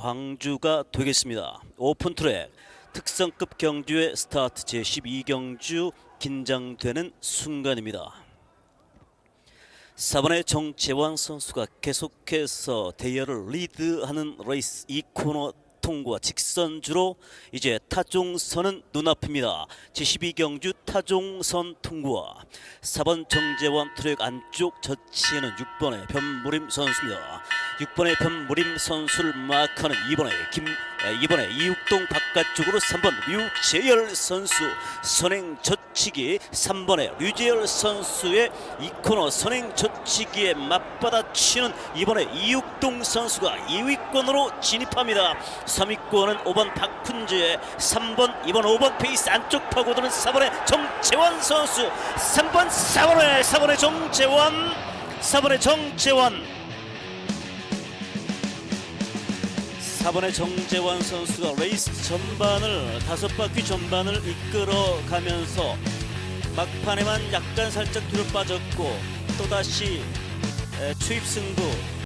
광주가 되겠습니다. 오픈 트랙 특성급 경주의 스타트 제12경주 긴장되는 순간입니다. 4번의 정재환 선수가 계속해서 대열을 리드하는 레이스 이 코너 통과 직선주로 이제 타종선은 눈앞입니다. 제12경주 타종선 통과 4번 정재환 트랙 안쪽 젖히는 6번의 변무림 선수입니다. 6번의 변무림 선수를 마크하는 2번의 김 에, 이번에 이육동 바깥쪽으로 3번 류재열 선수. 선행 젖히기 3번의 류재열 선수의 이 코너 선행 젖히기에 맞받아치는 이번에 이육동 선수가 2위권으로 진입합니다. 3위권은 5번 박훈재 3번 2번 5번 페이스 안쪽 파고드는 4번의 정재환 선수. 3번 4번의 4번의 정재환 4번의 정재환 4번의 정재환 선수가 레이스 전반을 다섯 바퀴 전반을 이끌어 가면서 막판에만 약간 살짝 뒤로 빠졌고 또다시 에, 추입 승부